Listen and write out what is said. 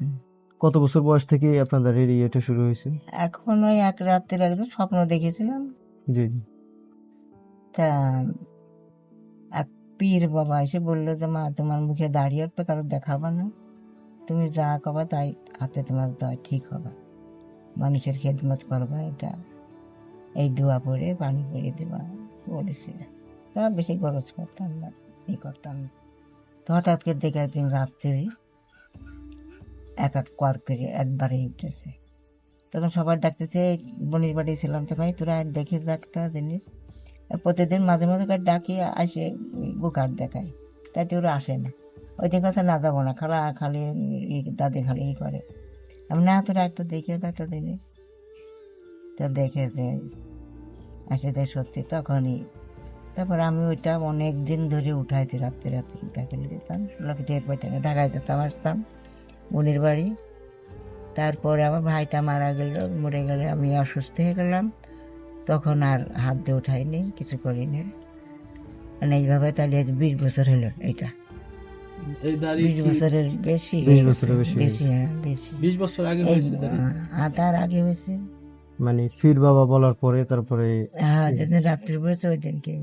ওকে কত বছর বয়স থেকে আপনাদের এই ইয়েটা শুরু হয়েছে? এখন ওই এক রাত্রের একদম স্বপ্ন দেখেছিলাম। জি জি। তা এক পীর বাবা এসে বলল যে মা তোমার মুখে দাঁড়িয়ে উঠবে কারও দেখাবা না। তুমি যা কবা তাই হাতে তোমার দেওয়া ঠিক হবে। মানুষের খেদমত করবা এটা। এই দোয়া পড়ে পানি পড়ে দেবা বলেছে। তা বেশি খরচ করতাম না ই করতাম না। তো হঠাৎ করে দেখে একদিন রাত্রে এক এক কর করে একবারে উঠেছে। তখন সবার ডাকতেছে বনির বাড়ি ছিলাম তখন "এই তোরা দেখে একটা জিনিস। প্রতিদিন মাঝে মাঝে করে ডাকি, আসে বুকার দেখায়। তাই ওরা আসে না। ওই দিন কাছে না যাব না, খালা খালি দাদি খালি ই করে। আমি, না, তোরা একটা দেখে তো একটা জিনিস। তো দেখে যে আসে দেয় সত্যি তখনই। তারপর আমি ওইটা অনেক দিন ধরে উঠাইছি, রাত্রে রাত্রে উঠা ফেলে দিতাম লোকে টের পাইতাম। ঢাকায় যেতাম আসতাম বোনের বাড়ি। তারপরে আমার ভাইটা মারা গেল মরে গেলে আমি অসুস্থ হয়ে গেলাম। তখন আর হাত দিয়ে উঠাইনি কিছু করিনি মানে এইভাবে তাহলে আজ বিশ বছর হলো এটা। বিশ বছরের বেশি বিশ বছরের বেশি বেশি হ্যাঁ বেশি। বিশ বছর আগে হয়েছে আধার আগে হয়েছে। মানে ফির বাবা বলার পরে তারপরে হ্যাঁ যেদিন রাত্রি পড়েছে ওই দিনকে।